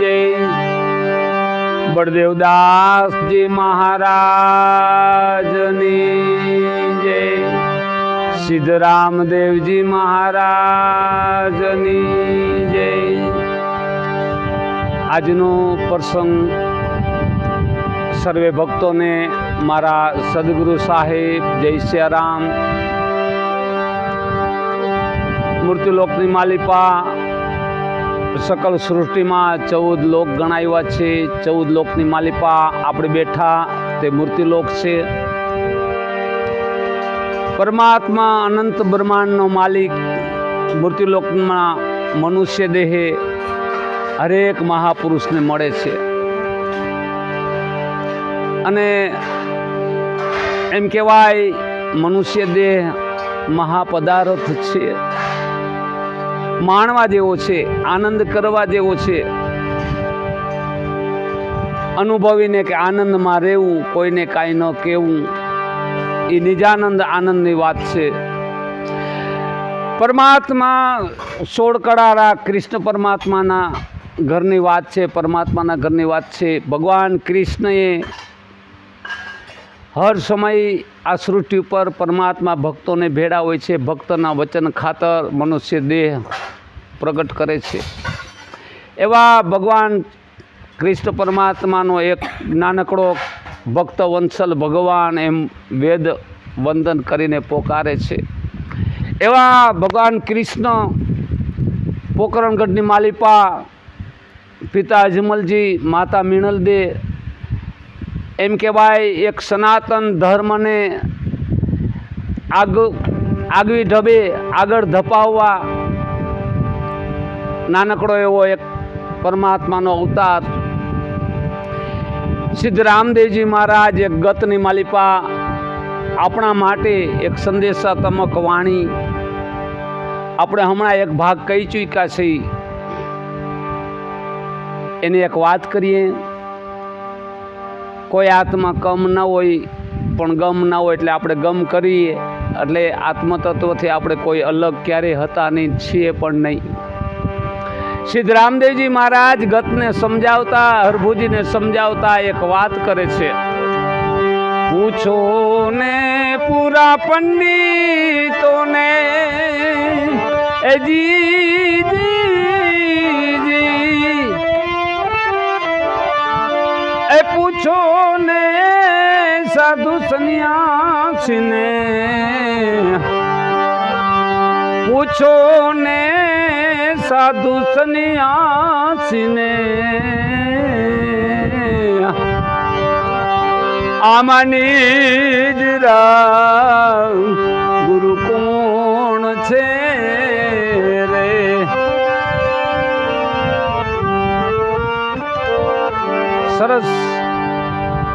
જય. બળદેવદાસજી મહારાજની જય. સિદ્ધરામદેવજી મહારાજની જય. આજનો પ્રસંગ સર્વે ભક્તોને મારા સદગુરુ સાહેબ જય સિયારામ મૃત્યુલોકની માલિપા, સકલ સૃષ્ટિમાં ચૌદ લોક ગણાવ્યા છે. ચૌદ લોકની માલિપા આપણે બેઠા, તે મૃત્યુલોક છે. પરમાત્મા અનંત બ્રહ્માંડનો માલિક મૃત્યુલોકમાં મનુષ્ય દેહે હરેક મહાપુરુષને મળે છે. અને એમ કહેવાય, મનુષ્ય દેહ મહાપદાર્થ છે. માણવા જેવો છે, આનંદ કરવા જેવો છે. અનુભવીને કે આનંદમાં રહેવું, કોઈને કાંઈ ન કહેવું, એ નિજાનંદ આનંદની વાત છે. પરમાત્મા સોળ કળારા કૃષ્ણ પરમાત્માના ઘરની વાત છે, પરમાત્માના ઘરની વાત છે. ભગવાન કૃષ્ણએ હર સમય આ સૃષ્ટિ ઉપર પરમાત્મા ભક્તોને ભેળા હોય છે. ભક્તના વચન ખાતર મનુષ્ય દેહ પ્રગટ કરે છે. એવા ભગવાન કૃષ્ણ પરમાત્માનો એક નાનકડો ભક્ત વંશલ ભગવાન એમ વેદ વંદન કરીને પોકારે છે. એવા ભગવાન કૃષ્ણ પોકરણગઢની માલિપા પિતા અજમલજી, માતા મિણલ દે એમ કહેવાય, એક સનાતન ધર્મને આગ, આગવી ઢબે આગળ ધપાવવા નાનકડો એવો એક પરમાત્માનો અવતાર. સિદ્ધ રામદેવજી મહારાજ એક ગતની માલિપા આપણા માટે એક સંદેશાત્મક વાણી. આપણે હમણાં એક ભાગ કહી ચૂક્યા છીએ. એની એક વાત કરીએ. કોઈ આત્મા કમ ન હોય, પણ ગમ ના હોય એટલે આપણે ગમ કરીએ. એટલે આત્મતત્વથી આપણે કોઈ અલગ ક્યારેય હતા નહીં, છીએ પણ નહીં. સિદ્ધ રામદેવજી મહારાજ ગતને સમજાવતા, હરભુજીને સમજાવતા એક વાત કરે છે. પૂછો ને પૂરા પંડિતોને, એ એ પૂછો ને સાધુ સંન્યાસીને પૂછો ને સાધુ સંન્યાસીને આમાંની જ ગુરુ કોણ છે રે? સરસ.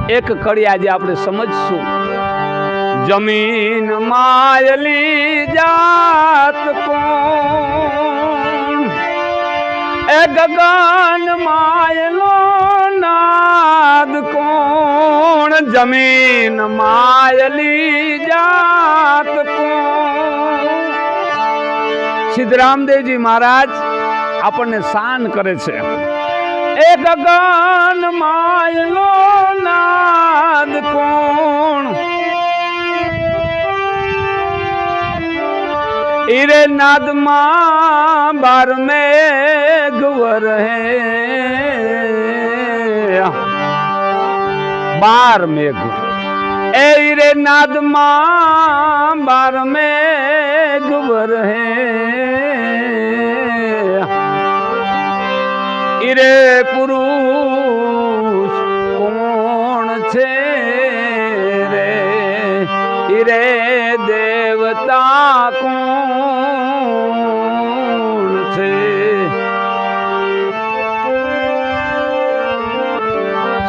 એક કડી આજે આપણે સમજશું. જમીન માયલી જાત કોણ? એ ગગન માયલો નાદ કોણ? જમીન માયલી જાત કોણ? સિદ્ધરામદેવજી મહારાજ આપણને શાન કરે છે. એ ગગન માયલો નાદ કોણ? ઈરે નાદમાં બાર મેઘવર હે બાર મેઘ એ ઈરે નાદમાં બાર મેઘવર હે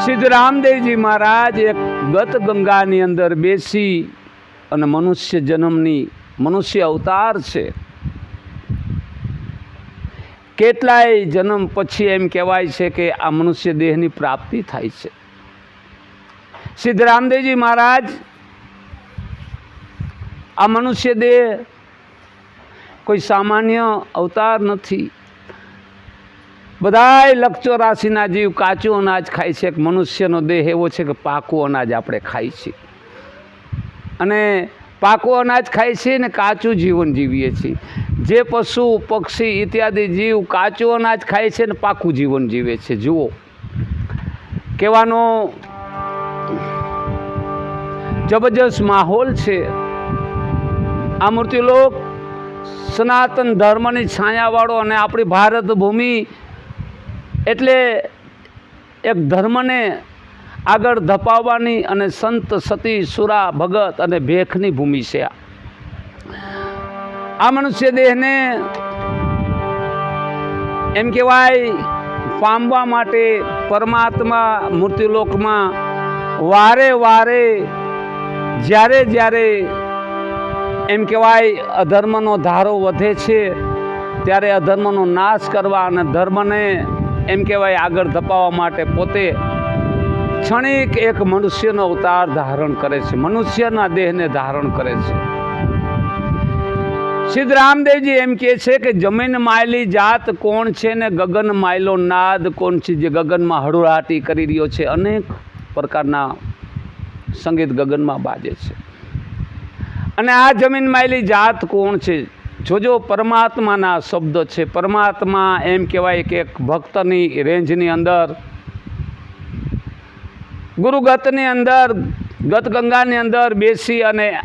સિદ્ધ રામદેવજી મહારાજ એક ગત ગંગાની અંદર બેસી અને મનુષ્ય જન્મની મનુષ્ય અવતાર છે. કેટલાય જન્મ પછી એમ કહેવાય છે કે આ મનુષ્ય દેહની પ્રાપ્તિ થાય છે. સિદ્ધ રામદેવજી મહારાજ, આ મનુષ્ય દેહ કોઈ સામાન્ય અવતાર નથી. બધાય લક્ષો રાશિના જીવ કાચું અનાજ ખાય છે. એક મનુષ્યનો દેહ એવો છે કે પાકું અનાજ આપણે ખાઈ છીએ. અને પાકું અનાજ ખાય છે ને કાચું જીવન જીવીએ છીએ. જે પશુ, પક્ષી ઇત્યાદિ જીવ કાચું અનાજ ખાય છે ને પાકું જીવન જીવે છે. જુઓ. કહેવાનો જબરજસ્ત માહોલ છે. આ મૃત્યુલોક સનાતન ધર્મની છાયાવાળો અને આપણી ભારત ભૂમિ એટલે એક ધર્મને આગળ ધપાવવાની અને સંત સતી સુરા ભગત અને ભેખની ભૂમિ છે આ. મનુષ્ય દેહને એમ કહેવાય, પામવા માટે પરમાત્મા મૃત્યુલોકમાં વારે વારે, જ્યારે જ્યારે એમ કહેવાય, અધર્મનો ધારો વધે છે, ત્યારે અધર્મનો નાશ કરવા અને ધર્મને એમ કહેવાય આગળ ધપાવવા માટે પોતે ક્ષણિક એક મનુષ્યનો અવતાર ધારણ કરે છે. મનુષ્યના દેહને ધારણ કરે છે. સિદ્ધ રામદેવજી એમ કહે છે કે જમીન માયલી જાત કોણ છે ને ગગન માયલો નાદ કોણ છે? જે ગગનમાં હળુરાટી કરી રહ્યો છે, અનેક પ્રકારના સંગીત ગગનમાં બાજે છે. અને આ જમીન માયલી જાત કોણ છે? જોજો, પરમાત્માના શબ્દ છે. પરમાત્મા એમ કહેવાય કે એક ભક્તની રેન્જની અંદર, ગુરુગતની અંદર, ગતગંગાની અંદર બેસી અને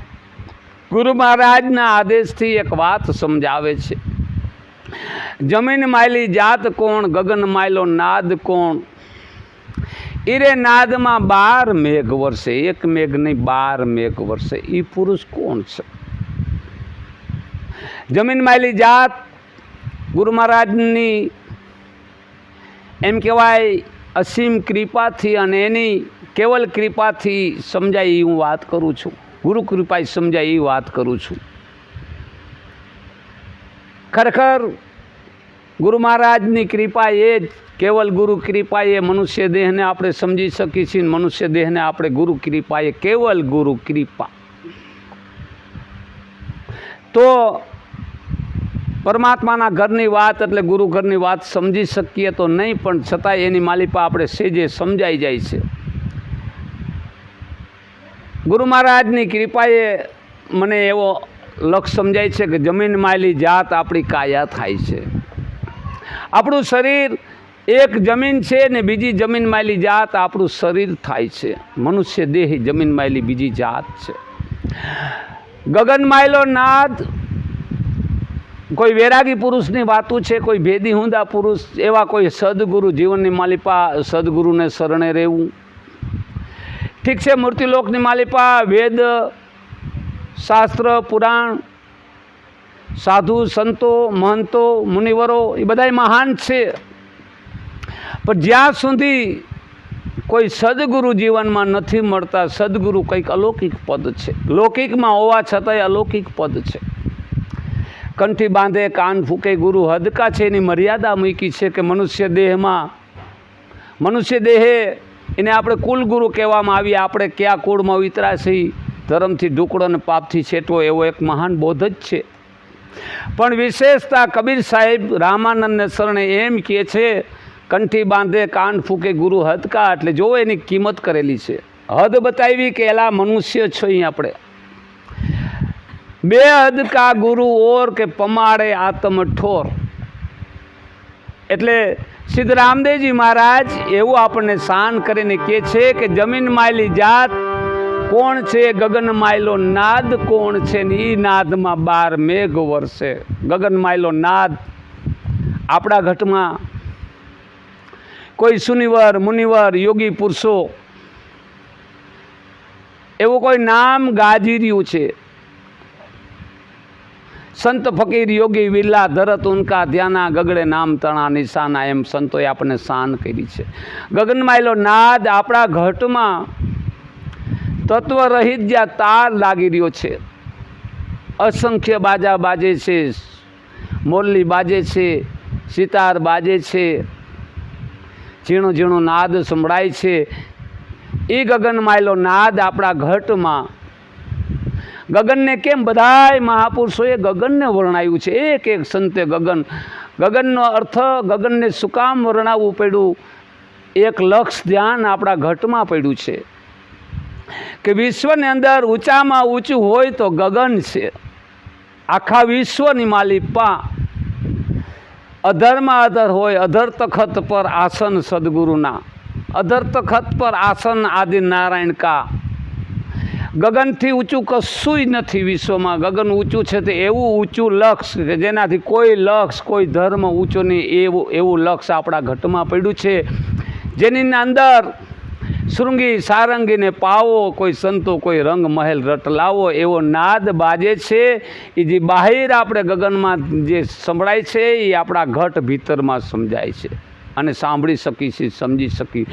ગુરુ મહારાજના આદેશથી એક વાત સમજાવે છે. જમીન માયલી જાત કોણ, ગગન માયલો નાદ કોણ? ઈરે નાદમાં બાર મેઘ વરસે, એક મેઘ નહીં બાર મેઘ વરસે. એ પુરુષ કોણ છે? જમીન માયલી જાત, ગુરુ મહારાજની એમ કહેવાય, અસીમ કૃપાથી અને એની કેવલ કૃપાથી સમજાય એ હું વાત કરું છું. ગુરુ કૃપાએ સમજાય એ વાત કરું છું. ખરેખર ગુરુ મહારાજની કૃપા એ જ, કેવલ ગુરુ કૃપા એ મનુષ્ય દેહને આપણે સમજી શકીએ છીએ મનુષ્ય દેહને આપણે ગુરુ કૃપા એ કેવલ ગુરુ કૃપા. તો પરમાત્માના ઘરની વાત એટલે ગુરુ ઘરની વાત સમજી શકીએ તો નહીં, પણ છતાંય એની માલિપા આપણે સેજે સમજાઈ જાય છે. ગુરુ મહારાજની કૃપાએ મને એવો લક્ષ સમજાય છે કે જમીન માયલી જાત આપણી કાયા થાય છે. આપણું શરીર એક જમીન છે ને બીજી જમીન માયલી જાત આપણું શરીર થાય છે. મનુષ્ય દેહ જમીન માયલી બીજી જાત છે. ગગન માયલો નાદ કોઈ વૈરાગી પુરુષની વાતું છે, કોઈ ભેદી હુંદા પુરુષ, એવા કોઈ સદગુરુ જીવનની માલિપા સદગુરુને શરણે રહેવું? ઠીક છે, મૂર્તિલોકની માલિપા વેદ, શાસ્ત્ર, પુરાણ, સાધુ, સંતો, મહંતો, મુનિવરો, એ બધાય મહાન છે. પણ જ્યાં સુધી કોઈ સદગુરુ જીવનમાં નથી મળતા, સદગુરુ કંઈક અલૌકિક પદ છે. લૌકિકમાં હોવા છતાંય અલૌકિક પદ છે. કંઠી બાંધે, કાન ફૂકે, ગુરુ હદકા છે એની મર્યાદા મૂકી છે કે મનુષ્ય દેહમાં. મનુષ્ય દેહે એને આપણે કુલ ગુરુ કહેવામાં આવીએ, આપણે કયા કુળમાં વિતરાશી ધર્મથી ઢુકડો અને પાપથી છેટવો એવો એક મહાન બોધ જ છે. પણ વિશેષતા કબીર સાહેબ રામાનંદને શરણે એમ કહે છે, કંઠી બાંધે, કાન ફૂકે, ગુરુ હદકા. એટલે જો એની કિંમત કરેલી છે. હદ બતાવી કે એલા મનુષ્ય છો અહીં આપણે. બે હદકા ગુરુ ઓર કે પમાડે આતમ ઠોર. એટલે સિદ્ધ રામદેવજી મહારાજ એવું આપણને શાન કરીને કહે છે કે જમીન માયલી જાત કોણ છે, ગગન માયલો નાદ, કોણ છે ને એ નાદમાં બાર મેઘ વરસે. ગગન માયલો નાદ. આપણા ઘટમાં કોઈ સુનિવર, મુનિવર, યોગી પુરુષો એવું કોઈ નામ ગાજી રહ્યું છે. સંત ફકીર યોગી વિલ્લા ધરત ઉનકા ધ્યાના ગગડે નામ તણા નિશાના એમ સંતોએ આપણને શાન કરી છે. ગગનમાયલો નાદ આપણા ઘટમાં તત્વ રહિત જ્યાં તાર લાગી રહ્યો છે. અસંખ્ય બાજા બાજે છે, મોરલી બાજે છે, સિતાર બાજે છે, ઝીણો ઝીણો નાદ સંભળાય છે. એ ગગનમાયલો નાદ આપણા ઘટમાં ગગનને કેમ બધાય મહાપુરુષોએ ગગનને વર્ણાવ્યું છે? એક એક સંતે ગગન. ગગનનો અર્થ ગગનને શું કામ વર્ણાવવું પડ્યું? એક લક્ષ ધ્યાન આપણા ઘટમાં પડ્યું છે. કે વિશ્વની અંદર ઊંચામાં ઊંચું હોય તો ગગન છે. આખા વિશ્વની માલિપા. અધરમાં અધર હોય, અધર તખત પર આસન સદગુરુના. અધર તખત પર આસન આદિ નારાયણ કા. ગગનથી ઊંચું કશુંય નથી વિશ્વમાં. ગગન ઊંચું છે તે એવું ઊંચું લક્ષ કે જેનાથી કોઈ લક્ષ, કોઈ ધર્મ ઊંચો નહીં, એવું એવું લક્ષ આપણા ઘટમાં પડ્યું છે. જેની અંદર શૃંગી સારંગીને પાવો, કોઈ સંતો, કોઈ રંગ મહેલ રટ લાવો, એવો નાદ બાજે છે. એ જે બહાર આપણે ગગનમાં જે સંભળાય છે એ આપણા ઘટ ભીતરમાં સમજાય છે. અને સાંભળી શકી છે સમજી શકી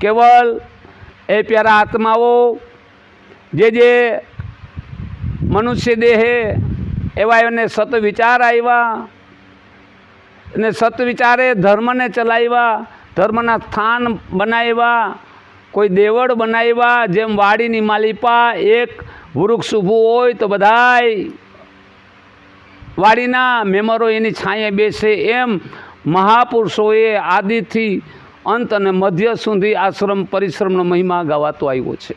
કેવલ એ પ્યારા આત્માઓ જે જે મનુષ્ય દેહે એવા એને સતવિચાર આવ્યા અને સતવિચારે ધર્મને ચલાવ્યા ધર્મના સ્થાન બનાવ્યા કોઈ દેવળ બનાવ્યા જેમ વાડીની માલિપા, એક વૃક્ષ ઊભું હોય તો બધાય વાડીના મેમરો એની છાંયે બેસે એમ મહાપુરુષોએ આદિથી અંત અને મધ્ય સુધી આશ્રમ પરિશ્રમનો મહિમા ગાવાતો આવ્યો છે.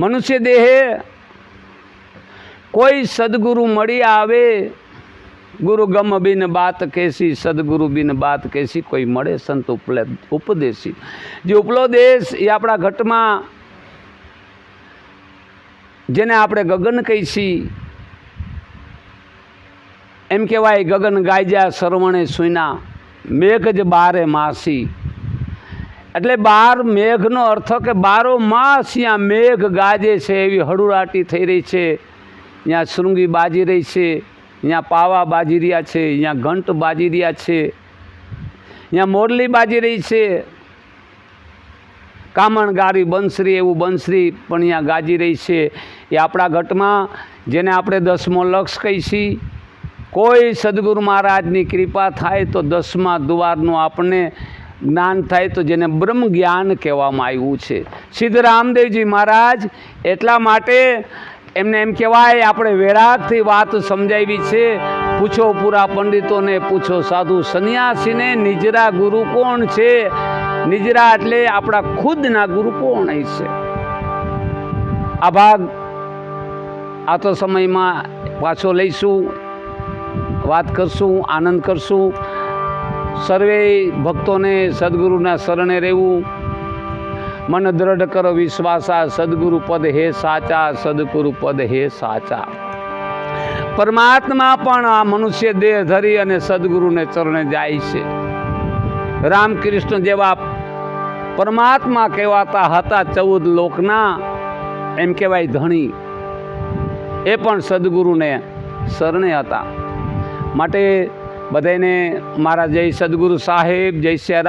મનુષ્ય દેહે કોઈ સદગુરુ મળી આવે. ગુરુ ગમ બિન બાત કેસી, સદગુરુ બિન બાત કેસી, કોઈ મળે સંત ઉપલે ઉપદેશી. જે ઉપલોદેશ એ આપણા ઘટમાં જેને આપણે ગગન કહી છીએ એમ કહેવાય, ગગન ગાયજા સરવણે સુઈના, મેઘ જ બારે માસી. એટલે બાર મેઘનો અર્થ કે બારો માસ ત્યાં મેઘ ગાજે છે, એવી હળુરાટી થઈ રહી છે. ત્યાં શૃંગી બાજી રહી છે, ત્યાં પાવા બાજી રહ્યા છે, ત્યાં ઘંટ બાજી રહ્યા છે. ત્યાં મોરલી બાજી રહી છે. કામણ ગારી બંસરી, એવું બંસરી પણ ત્યાં ગાજી રહી છે. એ આપણા ઘટમાં, જેને આપણે દસમો લક્ષ કહી છીએ કોઈ સદગુરુ મહારાજની કૃપા થાય તો દસમા દ્વારનું આપણને જ્ઞાન થાય તો જેને બ્રહ્મ જ્ઞાન કહેવામાં આવ્યું છે. સિદ્ધ રામદેવજી મહારાજ એટલા માટે એમને એમ કહેવાય, આપણે વેરાગથી વાત સમજાવી છે. પૂછો પૂરા પંડિતોને, પૂછો સાધુ સંન્યાસીને, નિજરા ગુરુ કોણ છે? નિજરા એટલે આપણા ખુદના ગુરુ કોણ છે. આ ભાગ આ તો સમયમાં પાછો લઈશું. વાત કરશું, આનંદ કરશું. સર્વે ભક્તોને સદગુરુના શરણે રહેવું. મન દ્રઢ કરો વિશ્વાસા, સદગુરુ પદ હે સાચા, સદગુરુ પદ હે સાચા. પરમાત્મા પણ આ મનુષ્ય દેહ ધરી અને સદગુરુને ચરણે જાય છે. રામકૃષ્ણ જેવા પરમાત્મા કહેવાતા હતા ચૌદ લોકના, એમ કહેવાય ધણી. એ પણ સદગુરુને શરણે હતા. માટે બધાને મારા જય સદગુરુ સાહેબ જય શ્રી રામ.